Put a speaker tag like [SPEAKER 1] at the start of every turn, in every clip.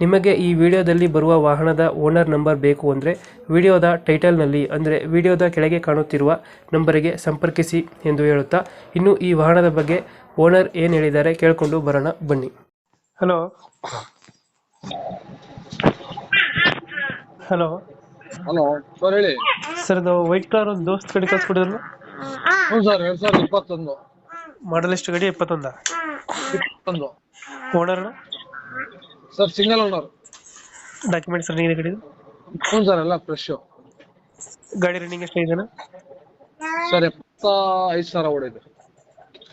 [SPEAKER 1] ನಿಮಗೆ ಈ ವಿಡಿಯೋದಲ್ಲಿ ಬರುವ ವಾಹನದ ಓನರ್ ನಂಬರ್ ಬೇಕು ಅಂದರೆ ವಿಡಿಯೋದ ಟೈಟಲ್ನಲ್ಲಿ ಅಂದರೆ ವಿಡಿಯೋದ ಕೆಳಗೆ ಕಾಣುತ್ತಿರುವ ನಂಬರಿಗೆ ಸಂಪರ್ಕಿಸಿ ಎಂದು ಹೇಳುತ್ತಾ ಇನ್ನು ಈ ವಾಹನದ ಬಗ್ಗೆ ಓನರ್ ಏನು ಹೇಳಿದ್ದಾರೆ ಕೇಳಿಕೊಂಡು ಬರೋಣ ಬನ್ನಿ. ಹಲೋ. ಹಲೋ.
[SPEAKER 2] ಹಲೋ ಸರ್ ಹೇಳಿ.
[SPEAKER 1] ಸರ್ ಇದು ವೈಟ್ ಕಲರ್ ಒಂದು ದೋಸ್ತ್ ಗಡಿ ಕಳ್ಸ್ಕೊಡಿದ್ರಲ್ಲ?
[SPEAKER 2] ಹ್ಞೂ ಸರ್ ಎರಡ್ ಸಾವಿರದ ಇಪ್ಪತ್ತೊಂದು.
[SPEAKER 1] ಮಾಡಲ್ ಎಷ್ಟು ಗಡಿ? ಇಪ್ಪತ್ತೊಂದ?
[SPEAKER 2] ಇಪ್ಪತ್ತೊಂದು.
[SPEAKER 1] ಓನರ್
[SPEAKER 2] ಸರ್ ಸಿಂಗಲ್ ఉన్నారు
[SPEAKER 1] ಡಾಕ್ಯುಮೆಂಟ್ಸ್ ರನ್ನಿಂಗ್ ಇದೆ ಗಾಡಿ
[SPEAKER 2] ಸರ್ ಎಲ್ಲ ಫ್ರೆಶ್
[SPEAKER 1] ಗಾಡಿ ರನ್ನಿಂಗ್ ಎಷ್ಟು ಇದೆಯಾ
[SPEAKER 2] ಸರ್ ಎಪ್ಪತ್ತ ಐದು ಸಾವಿರ ಹೊಡಿದೆ.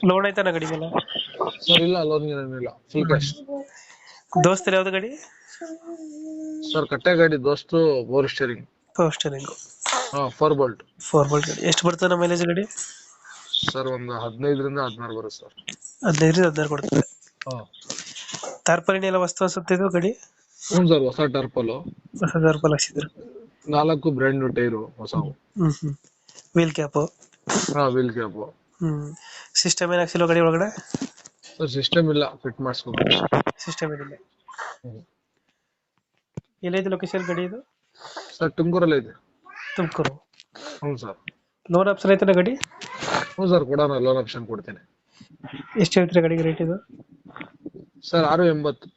[SPEAKER 1] ಲೋನ್ ಆಯ್ತಾನ ಗಾಡಿ ಮೇಲೆ
[SPEAKER 2] ಸರ್ ಇಲ್ಲ ಲೋನ್ ಏನಿಲ್ಲ. ಫುಲ್ ಕ್ಯಾಶ್
[SPEAKER 1] ದೋಸ್ತರು ಯಾವ್ದು ಗಾಡಿ?
[SPEAKER 2] ಸರ್ ಕಟ್ಟೆ ಗಾಡಿ ದೋಸ್ತು bore steering
[SPEAKER 1] power steering
[SPEAKER 2] four bolt
[SPEAKER 1] formal ಗಾಡಿ. ಎಷ್ಟು ಬರ್ತದೆ ಮೈಲೇಜ್ ಗಾಡಿ?
[SPEAKER 2] ಸರ್ ಒಂದು ಹದಿನೈದರಿಂದ ಹದಿನಾರು ಬರುತ್ತೆ ಸರ್
[SPEAKER 1] ಹದಿನೈದರಿಂದ ಹದಿನಾರು ಕೊಡ್ತದೆ.
[SPEAKER 2] ಹಾ
[SPEAKER 1] ತಾರ್ಪಲಿನ ಎಲ್ಲ ವಸ್ತು ಹೊಸತ್ತಿದ್ರು ಗಡಿ
[SPEAKER 2] ಹ್ಞೂ ಸರ್ ಹೊಸ ಟರ್ಪಲು
[SPEAKER 1] ಹೊಸ ತಾರ್ಪಲ್ ಹಾಕ್ಸಿದ್ರು?
[SPEAKER 2] ನಾಲ್ಕು ಬ್ರ್ಯಾಂಡ್ ಟೈರು ಹೊಸವು
[SPEAKER 1] ಹ್ಮ್ ಹ್ಮ್ ವೀಲ್ ಕ್ಯಾಪು
[SPEAKER 2] ಹಾ ವೀಲ್ ಕ್ಯಾಪು
[SPEAKER 1] ಹ್ಮ್ ಸಿಸ್ಟಮ್ ಏನ್ ಹಾಕ್ಸಿಲ್ಲ ಗಡಿ ಒಳಗಡೆ?
[SPEAKER 2] ಸರ್ ಸಿಸ್ಟಮ್ ಇಲ್ಲ ಫಿಟ್ ಮಾಡಿಸ್ಬೇಕು
[SPEAKER 1] ಸಿಸ್ಟಮ್ ಏನಿಲ್ಲ. ಎಲ್ಲೈತೆ ಲೊಕೇಶನ್ ಗಡಿ ಇದು?
[SPEAKER 2] ಸರ್ ತುಮಕೂರಲ್ಲಿ ಇದೆ.
[SPEAKER 1] ತುಮಕೂರು.
[SPEAKER 2] ಹ್ಞೂ ಸರ್.
[SPEAKER 1] ಲೋನ್ ಆಪ್ಷನ್ ಐತನ ಗಡಿ?
[SPEAKER 2] ಹ್ಞೂ ಸರ್ ಕೊಡೋಣ ಲೋನ್ ಆಪ್ಷನ್ ಕೊಡ್ತೀನಿ.
[SPEAKER 1] ಎಷ್ಟು ಹೇಳ್ತೀರಾ ಗಡಿಗೆ ರೇಟ್ ಇದು?
[SPEAKER 2] ಸರ್ ಆರು ಎಂಬತ್ತು.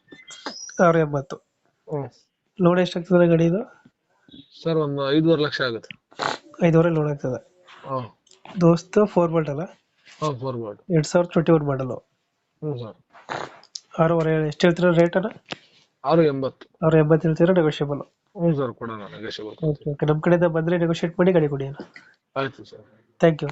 [SPEAKER 1] ಆರು ಎಂಬತ್ತು.
[SPEAKER 2] ಹ್ಞೂ
[SPEAKER 1] ಲೋನ್ ಎಷ್ಟಾಗ್ತದೆ ಗಾಡಿ ಇದು
[SPEAKER 2] ಸರ್ ಒಂದು ಐದೂವರೆ ಲಕ್ಷ ಆಗುತ್ತೆ.
[SPEAKER 1] ಐದುವರೆ ಲೋನ್ ಆಗ್ತದೆ.
[SPEAKER 2] ಹಾಂ.
[SPEAKER 1] ದೋಸ್ತ್ ಫೋರ್ ಬೋಲ್ಟ್ ಅಲ್ಲ?
[SPEAKER 2] ಹಾಂ ಫಾರ್ವರ್ಡ್
[SPEAKER 1] ಎರಡು ಸಾವಿರದ ಟ್ವೆಂಟಿ ಒನ್ ಮಾಡಲು
[SPEAKER 2] ಹ್ಞೂ ಸರ್.
[SPEAKER 1] ಆರೂವರೆ ಎಷ್ಟು ಹೇಳ್ತೀರಾ ರೇಟ್ ಅನ್ನ
[SPEAKER 2] ಆರು ಎಂಬತ್ತು.
[SPEAKER 1] ಆರು ಎಂಬತ್ತು ಹೇಳ್ತೀರಾ ನೆಗೋಷಿಯಬಲ್
[SPEAKER 2] ಹ್ಞೂ ಸರ್ ಕೊಡೋಣ ನೆಗೋಷಿಯಬಲ್
[SPEAKER 1] ಓಕೆ ಓಕೆ ನಮ್ಮ ಕಡೆಯಿಂದ ಬಂದರೆ ನೆಗೋಷಿಯೇಟ್ ಮಾಡಿ ಗಾಡಿ ಕೊಡಿ
[SPEAKER 2] ಆಯ್ತು ಸರ್.
[SPEAKER 1] Thank you